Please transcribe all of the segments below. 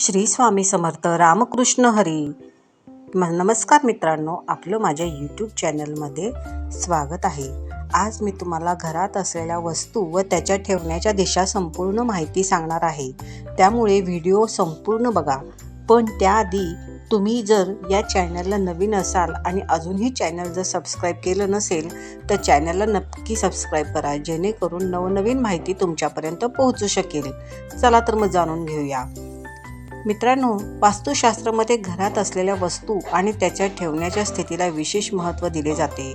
श्री स्वामी समर्थ रामकृष्ण हरी. म- नमस्कार मित्रांनो आपलं माझ्या यूट्यूब चॅनलमध्ये स्वागत आहे. आज मी तुम्हाला घरात असलेल्या वस्तू व त्याच्या ठेवण्याच्या दिशा संपूर्ण माहिती सांगणार आहे. त्यामुळे व्हिडिओ संपूर्ण बघा. पण त्याआधी तुम्ही जर या चॅनलला नवीन असाल आणि अजूनही चॅनल जर सबस्क्राईब केलं नसेल तर चॅनलला नक्की सबस्क्राईब करा जेणेकरून नवनवीन माहिती तुमच्यापर्यंत पोहोचू शकेल. चला तर मग जाणून घेऊया. मित्रांनो वास्तुशास्त्रामध्ये घरात असलेल्या वस्तू आणि त्याच्या ठेवण्याच्या स्थितीला विशेष महत्त्व दिले जाते.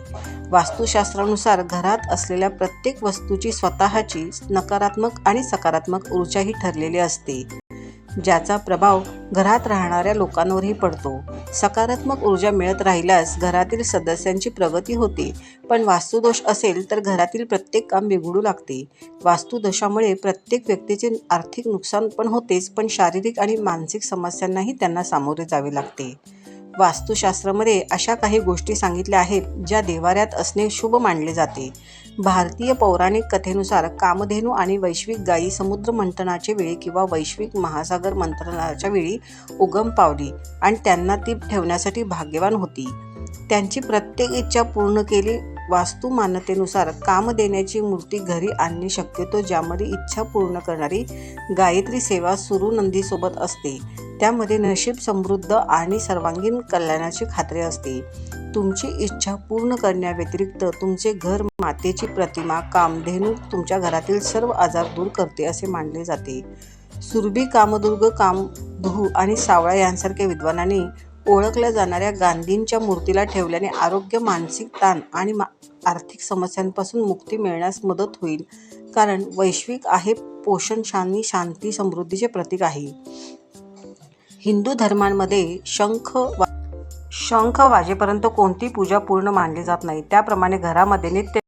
वास्तुशास्त्रानुसार घरात असलेल्या प्रत्येक वस्तूची स्वतःची नकारात्मक आणि सकारात्मक ऊर्जाही ठरलेली असते. ज्याचा प्रभाव घरात राहणाऱ्या लोकांवरही पडतो. सकारात्मक ऊर्जा मिळत राहिल्यास घरातील सदस्यांची प्रगती होते. पण वास्तुदोष असेल तर घरातील प्रत्येक काम बिघडू लागते. वास्तुदोषामुळे प्रत्येक व्यक्तीचे आर्थिक नुकसान पण होतेच पण शारीरिक आणि मानसिक समस्यांनाही त्यांना सामोरे जावे लागते. वास्तुशास्त्रामध्ये अशा काही गोष्टी सांगितल्या आहेत ज्या देवाऱ्यात असणे शुभ मानले जाते. भारतीय पौराणिक कथेनुसार कामधेनू आणि वैश्विक गायी समुद्र मंथनाच्या वेळी किंवा वैश्विक महासागर मंथनाच्या वेळी उगम पावली आणि त्यांना ती ठेवण्यासाठी भाग्यवान होती. त्यांची प्रत्येक इच्छा पूर्ण केली. वास्तू मान्यतेनुसार काम देण्याची मूर्ती घरी आणणे शक्यतो ज्यामध्ये इच्छा पूर्ण करणारी गायत्री सेवा सुरू नंदीसोबत असते. त्यामध्ये नशीब समृद्ध आणि सर्वांगीण कल्याणाची खात्री असते. तुमची इच्छा पूर्ण करण्याव्यतिरिक्त तुमचे घर मातेची प्रतिमा कामधेनू तुमच्या घरातील सर्व आजार दूर करते असे मानले जाते. सुरभी कामदुर्ग कामधू आणि सावळा यांसारख्या विद्वानांनी ओळखल्या जाणाऱ्या गांधींच्या मूर्तीला ठेवल्याने आरोग्य मानसिक ताण आणि मा आर्थिक समस्यांपासून मुक्ती मिळण्यास मदत होईल. कारण वैश्विक आहे पोषण शांती शांती समृद्धीचे प्रतीक आहे. हिंदू धर्मांमध्ये शंख वा शंख वाजेपर्यंत कोणती पूजा पूर्ण मानली जात नाही. त्याप्रमाणे घरामध्ये नित्य